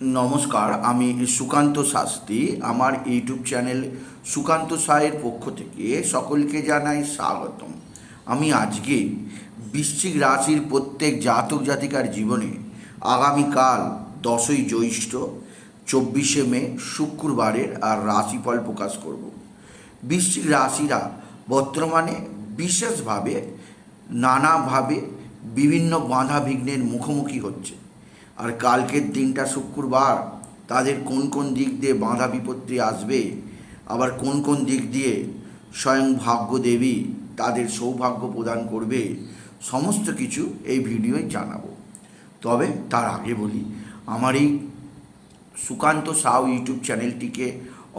নমস্কার, আমি সুকান্ত শাস্ত্রী। আমার ইউটিউব চ্যানেল সুকান্ত সায়ের পক্ষ থেকে সকলকে জানাই স্বাগতম। আমি আজকে বৃশ্চিক রাশির প্রত্যেক জাতক জাতিকার জীবনে আগামীকাল দশই জ্যৈষ্ঠ, চব্বিশে মে শুক্রবারের আর রাশিফল প্রকাশ করব। বৃশ্চিক রাশিরা বর্তমানে বিশেষভাবে নানাভাবে বিভিন্ন বাধা বিঘ্নের মুখোমুখি হচ্ছে। আর কালকের দিনটা শুক্রবার, তাদের কোন কোন দিক দিয়ে বাধা বিপত্তি আসবে, আবার কোন কোন দিক দিয়ে স্বয়ং ভাগ্যদেবী তাদের সৌভাগ্য প্রদান করবে, সমস্ত কিছু এই ভিডিওয় জানাব। তবে তার আগে বলি, আমার এই সুকান্ত সাউ ইউটিউব চ্যানেলটিকে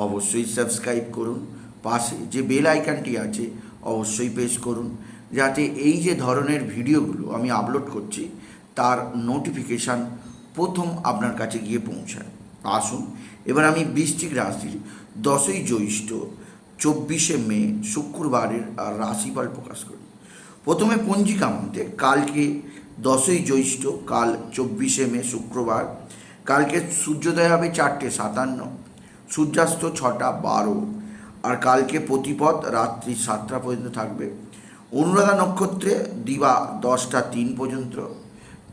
অবশ্যই সাবস্ক্রাইব করুন, পাশে যে বেল আইকনটি আছে অবশ্যই প্রেস করুন, যাতে এই যে ধরনের ভিডিওগুলো আমি আপলোড করছি তার নোটিফিকেশান প্রথম আপনার কাছে গিয়ে পৌঁছায়। আসুন, এবার আমি বৃশ্চিক রাশির দশই জ্যৈষ্ঠ, চব্বিশে মে, শুক্রবারের রাশিফল প্রকাশ করি। প্রথমে পঞ্জিকা মতে কালকে দশই জ্যৈষ্ঠ, কাল চব্বিশে মে, শুক্রবার, কালকে সূর্যোদয় হবে চারটে সাতান্ন, সূর্যাস্ত ছটা বারো, আর কালকে প্রতিপদ রাত্রি সাতটা পর্যন্ত থাকবে। অনুরাধা নক্ষত্রে দিবা দশটা তিন পর্যন্ত।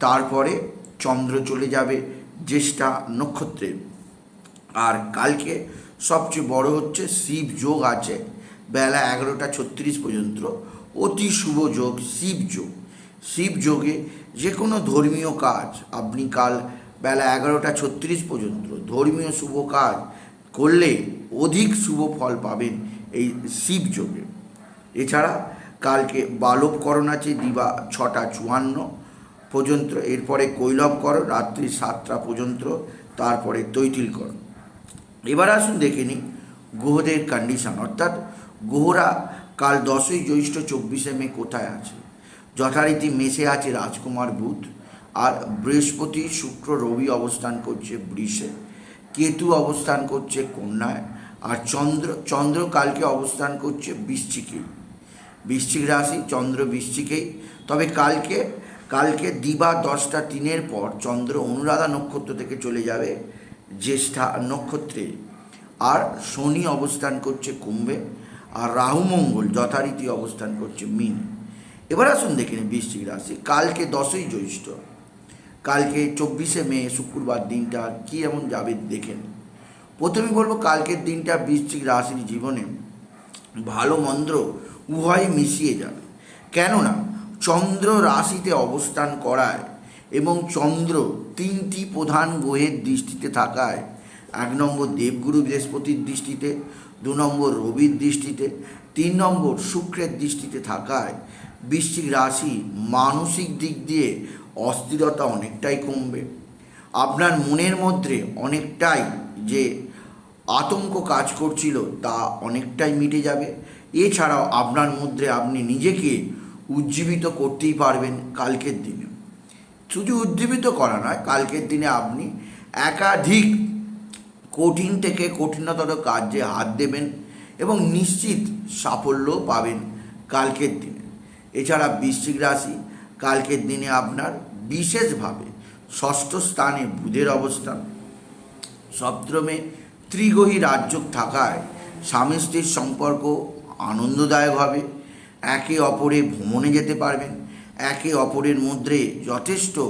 তারপরে চন্দ্র চলে যাবে জ্যেষ্ঠা নক্ষত্রে। আর কালকে সবচেয়ে বড় হচ্ছে শিব যোগ আছে, বেলা এগারোটা ছত্রিশ পর্যন্ত। অতি শুভ যোগ শিব যোগ। শিব যোগে যে কোনো ধর্মীয় কাজ, আপনি কাল বেলা এগারোটা ছত্রিশ পর্যন্ত ধর্মীয় শুভ কাজ করলে অধিক শুভ ফল পাবেন এই শিব যোগে। এছাড়া কালকে বালবকরণ আছে, দিবা ছটা চুয়ান্ন। পর্যন্ত, এরপরে কৈলব কর, রাত্রি সাতটা পর্যন্ত, তারপরে তৈতিল কর। এবার আসুন দেখে নিই গ্রহদের কন্ডিশন অর্থাৎ গ্রহরা কাল দশই জ্যৈষ্ঠ চব্বিশে মে কোথায় আছে? যথারীতি মেসে আছে রাজকুমার বুধ, আর বৃহস্পতি, শুক্র, রবি অবস্থান করছে বৃষে, কেতু অবস্থান করছে কন্যায়, আর চন্দ্র চন্দ্র কালকে অবস্থান করছে বৃশ্চিকে বৃশ্চিক রাশি চন্দ্র বৃশ্চিকেই, তবে কালকে কালকে দিবা দশটা তিনের পর চন্দ্র অনুরাধা নক্ষত্র থেকে চলে যাবে জ্যেষ্ঠা নক্ষত্রে। আর শনি অবস্থান করছে কুম্ভে, আর রাহু মঙ্গল যথারীতি অবস্থান করছে মিন। এবার আসুন দেখে নিন বৃশ্চিক রাশি। কালকে দশই জ্যৈষ্ঠ, কালকে চব্বিশে মে শুক্রবার দিনটা কী এমন যাবে দেখেন প্রথমে বলব কালকের দিনটা বৃশ্চিক রাশির জীবনে ভালো মন্দ উভয় মিশিয়ে যাবে। কেননা চন্দ্র রাশিতে অবস্থান করায় এবং চন্দ্র তিনটি প্রধান গ্রহের দৃষ্টিতে থাকায়। এক নম্বর দেবগুরু বৃহস্পতির দৃষ্টিতে, দু নম্বর রবির দৃষ্টিতে, তিন নম্বর শুক্রের দৃষ্টিতে থাকায়। বৃশ্চিক রাশি মানসিক দিক দিয়ে অস্থিরতা অনেকটাই কমবে। আপনার মনের মধ্যে অনেকটাই যে আতঙ্ক কাজ করছিল তা অনেকটাই মিটে যাবে। এছাড়াও আপনার মধ্যে আপনি নিজেকে উজ্জীবিত করতেই পারবেন কালকের দিনে। শুধু উজ্জীবিত করা নয়, কালকের দিনে আপনি একাধিক কঠিন থেকে কঠিনতর কাজে হাত দেবেন এবং নিশ্চিত সাফল্য পাবেন কালকের দিনে। এছাড়া বৃশ্চিক রাশি, কালকের দিনে আপনার বিশেষভাবে ষষ্ঠ স্থানে বুধের অবস্থান। সপ্তমে ত্রিগ্রহী রাজ্য থাকায় স্বামী স্ত্রীর সম্পর্ক আনন্দদায়ক হবে। একে অপরে ভ্রমণে যেতে পারবেন। একে অপরের মধ্যে যথেষ্ট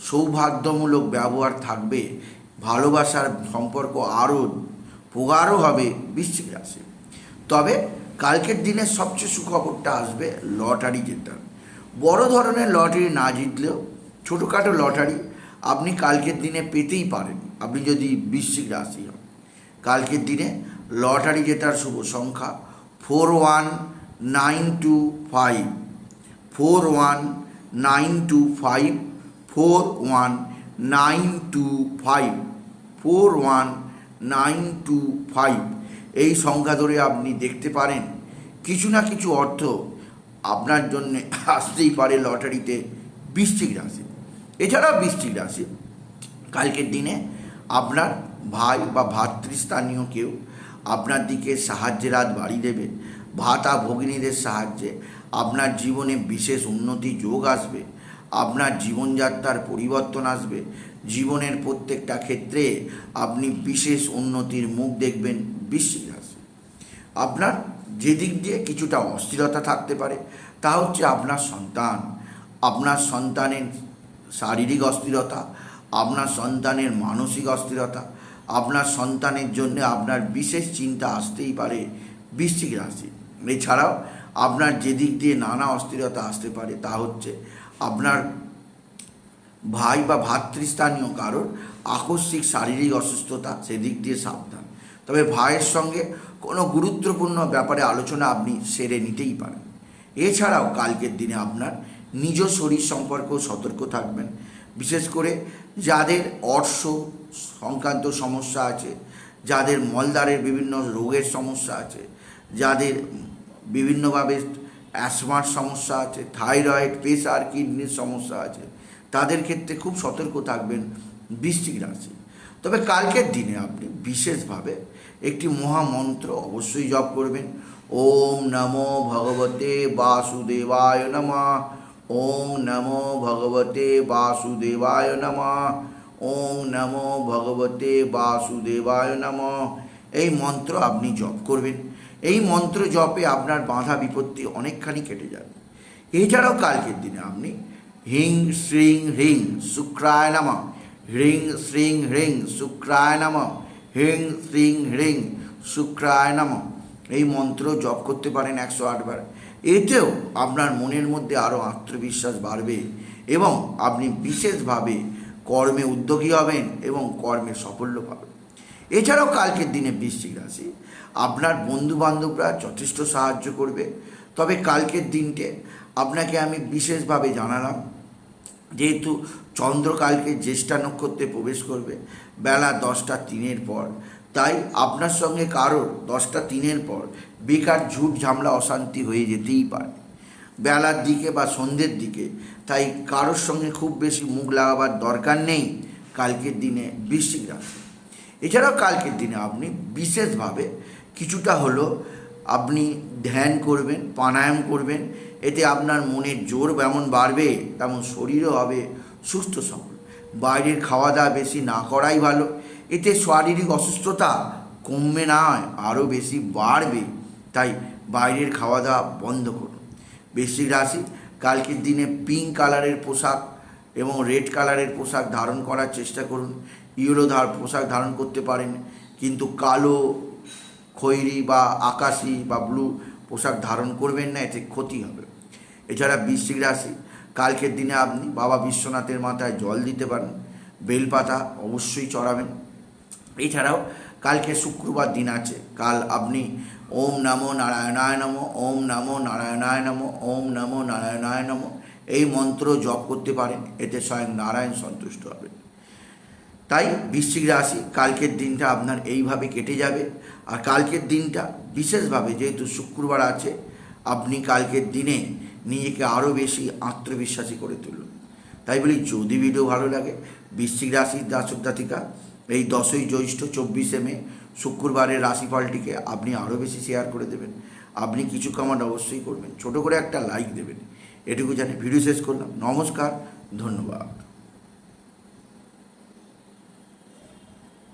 সৌভাগ্যমূলক ব্যবহার থাকবে। ভালোবাসার সম্পর্ক আরও প্রগাঢ় হবে বৃশ্চিক রাশি। তবে কালকের দিনে সবচেয়ে সুখবরটা আসবে লটারি জেতার। বড় ধরনের লটারি না জিতলেও ছোটোখাটো লটারি আপনি কালকের দিনে পেতেই পারেন। আপনি যদি বৃশ্চিক রাশি হন। কালকের দিনে লটারি জেতার শুভ সংখ্যা four one nine two five, four one nine two five, four one nine two five, four one nine two five. এই সংখ্যা ধরে আপনি দেখতে পারেন। কিছু না কিছু অর্থ আপনার জন্য আসতেই পারে লটারিতে বৃশ্চিক রাশি। এছাড়াও বৃশ্চিক রাশি। কালকের দিনে আপনার ভাই বা ভাতৃস্থানীয় কেউ আপনার দিকে সাহায্যের হাত বাড়িয়ে দেবে। ভাতা ভগিনীদের সাহায্যে আপনার জীবনে বিশেষ উন্নতি যোগ আসবে, আপনার জীবনযাত্রার পরিবর্তন আসবে, জীবনের প্রত্যেকটা ক্ষেত্রে আপনি বিশেষ উন্নতির মুখ দেখবেন, বৃশ্চিক রাশি। আপনার যে দিক দিয়ে কিছুটা অস্থিরতা থাকতে পারে, তা হচ্ছে আপনার সন্তান, আপনার সন্তানের শারীরিক অস্থিরতা, আপনার সন্তানের মানসিক অস্থিরতা, আপনার সন্তানের জন্য আপনার বিশেষ চিন্তা আসতেই পারে বৃশ্চিক রাশি। এছাড়াও আপনার যে দিক দিয়ে নানা অস্থিরতা আসতে পারে তা হচ্ছে আপনার ভাই বা ভাতৃস্থানীয় কারোর আকস্মিক শারীরিক অসুস্থতা সেদিক দিয়ে সাবধান। তবে ভাইয়ের সঙ্গে কোনো গুরুত্বপূর্ণ ব্যাপারে আলোচনা আপনি সেরে নিতেই পারেন। এছাড়াও কালকের দিনে আপনার নিজ শরীর সম্পর্কেও সতর্ক থাকবেন। বিশেষ করে যাদের অর্শ সংক্রান্ত সমস্যা আছে, যাদের মলদ্বারের বিভিন্ন রোগের সমস্যা আছে, যাদের বিভিন্নভাবে অ্যাসমার সমস্যা আছে, থাইরয়েড প্রেশার কিডনির সমস্যা আছে। তাদের ক্ষেত্রে খুব সতর্ক থাকবেন বৃশ্চিক রাশি। তবে কালকের দিনে আপনি বিশেষভাবে একটি মহামন্ত্র অবশ্যই জপ করবেন। ওম নমো ভগবতে বাসুদেবায় নমঃ। ওম নমো ভগবতে বাসুদেবায় নমঃ। ওম নমো ভগবতে বাসুদেবায় নমঃ। এই মন্ত্র আপনি জপ করবেন। এই মন্ত্র জপে আপনার বাধা বিপত্তি অনেকখানি কেটে যাবে। এছাড়াও কালকের দিনে আপনি হিং শ্রিং হ্রিং শুক্রায় নম হ্রিং শ্রিং হ্রিং শুক্রায় নম, হিং শ্রিং হ্রিং শুক্রায় নম এই মন্ত্র জপ করতে পারেন একশো আটবার এতেও আপনার মনের মধ্যে আরও আত্মবিশ্বাস বাড়বে এবং আপনি বিশেষভাবে কর্মে উদ্যোগী হবেন এবং কর্মে সাফল্য পাবেন। এছাড়াও কালকের দিনে বৃশ্চিক রাশি। আপনার বন্ধু বান্ধবরা যথেষ্ট সাহায্য করবে। তবে কালকের দিনটে আপনাকে আমি বিশেষভাবে জানালাম, যেহেতু চন্দ্র কালকে জ্যেষ্ঠা নক্ষত্রে প্রবেশ করবে, বেলা দশটা তিনের পর। তাই আপনার সঙ্গে কারোর দশটা তিনের পর বেকার ঝুট ঝামলা অশান্তি হয়ে যেতেই পারে। বেলার দিকে বা সন্ধ্যের দিকে, তাই কারোর সঙ্গে খুব বেশি মুখ লাগাবার দরকার নেই কালকের দিনে বৃশ্চিক রাশি। এছাড়াও কালকের দিনে আপনি বিশেষভাবে কিছুটা হলো আপনি ধ্যান করবেন, প্রাণায়াম করবেন, এতে আপনার মনের জোর যেমন বাড়বে, তেমন শরীরও হবে সুস্থ সবল। বাইরের খাওয়া দাওয়া বেশি না করাই ভালো। এতে শারীরিক অসুস্থতা কমবে না, আরও বেশি বাড়বে। তাই বাইরের খাওয়া দাওয়া বন্ধ করুন। বেশি রাশি, কালকের দিনে পিঙ্ক কালারের পোশাক এবং রেড কালারের পোশাক ধারণ করার চেষ্টা করুন। ইয়েলো ধার, পোশাক ধারণ করতে পারেন, কিন্তু কালো, খয়েরি বা আকাশি বা ব্লু পোশাক ধারণ করবেন না, এতে ক্ষতি হবে। এছাড়া বৃশ্চিক রাশি, কালকের দিনে আপনি বাবা বিশ্বনাথের মাথায় জল দিতে পারেন বেলপাতা অবশ্যই চড়াবেন। এছাড়াও কালকে শুক্রবার দিন আছে, কাল আপনি ওম নমো নারায়ণায় নম, ওম নমো নারায়ণায় নম, ওম নমো নারায়ণায় নম, এই মন্ত্র জপ করতে পারেন, এতে স্বয়ং নারায়ণ সন্তুষ্ট হবেন তাই বৃশ্চিক রাশি, কালকের দিনটা আপনার এইভাবে কেটে যাবে। আর কালকের দিনটা বিশেষভাবে যেহেতু শুক্রবার আছে, আপনি কালকের দিনে নিজেকে আরও বেশি আত্মবিশ্বাসী করে তুলুন। তাই বলি, যদি ভিডিও ভালো লাগে, বৃশ্চিক রাশির দাসক জাতিকা এই দশই জ্যৈষ্ঠ, চব্বিশে মে, শুক্রবারের রাশিফলটিকে আপনি আরও বেশি শেয়ার করে দেবেন। আপনি কিছু কমেন্ট অবশ্যই করবেন। ছোট করে একটা লাইক দেবেন। এটুকু জানি ভিডিও শেষ করলাম। নমস্কার, ধন্যবাদ।